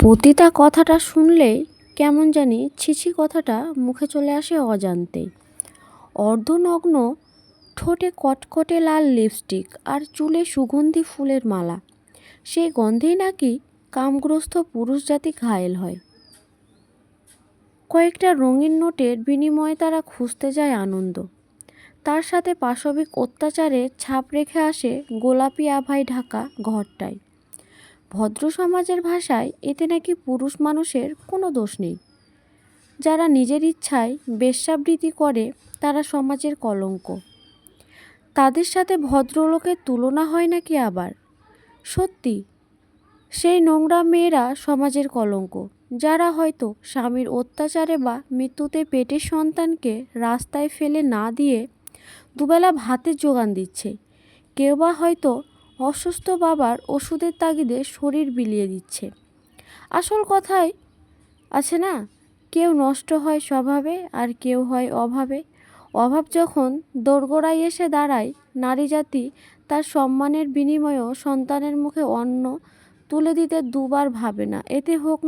পতিতা কথাটা শুনলেই কেমন জানি ছিছি কথাটা মুখে চলে আসে অজান্তেই। অর্ধনগ্ন, ঠোঁটে কটকটে লাল লিপস্টিক আর চুলে সুগন্ধি ফুলের মালা। সেই গন্ধেই নাকি কামগ্রস্ত পুরুষ জাতি ঘায়েল হয়। কয়েকটা রঙিন নোটের বিনিময়ে তারা খুঁজতে যায় আনন্দ। তার সাথে পাশবিক অত্যাচারের ছাপ রেখে আসে গোলাপি আভায় ঢাকা ঘরটায়। ভদ্র সমাজের ভাষায় এতে নাকি পুরুষ মানুষের কোনো দোষ নেই। যারা নিজের ইচ্ছায় বেশ্যাবৃত্তি করে, তারা সমাজের কলঙ্ক। তাদের সাথে ভদ্রলোকের তুলনা হয় নাকি আবার? সত্যি, সেই নোংরা মেয়েরা সমাজের কলঙ্ক, যারা হয়তো স্বামীর অত্যাচারে বা মৃত্যুতে পেটের সন্তানকে রাস্তায় ফেলে না দিয়ে দুবেলা ভাতের যোগান দিচ্ছে। কেউ বা হয়তো অসুস্থ বাবার ওষুধের তাগিদে শরীর বিলিয়ে দিচ্ছে। আসল কথাই আছে না, কেউ নষ্ট হয় স্বভাবে আর কেউ হয় অভাবে। অভাব যখন দোরগোড়ায় এসে দাঁড়ায়, নারী জাতি তার সম্মানের বিনিময়েও সন্তানের মুখে অন্ন তুলে দিতে দুবার ভাবে না। এতে হোক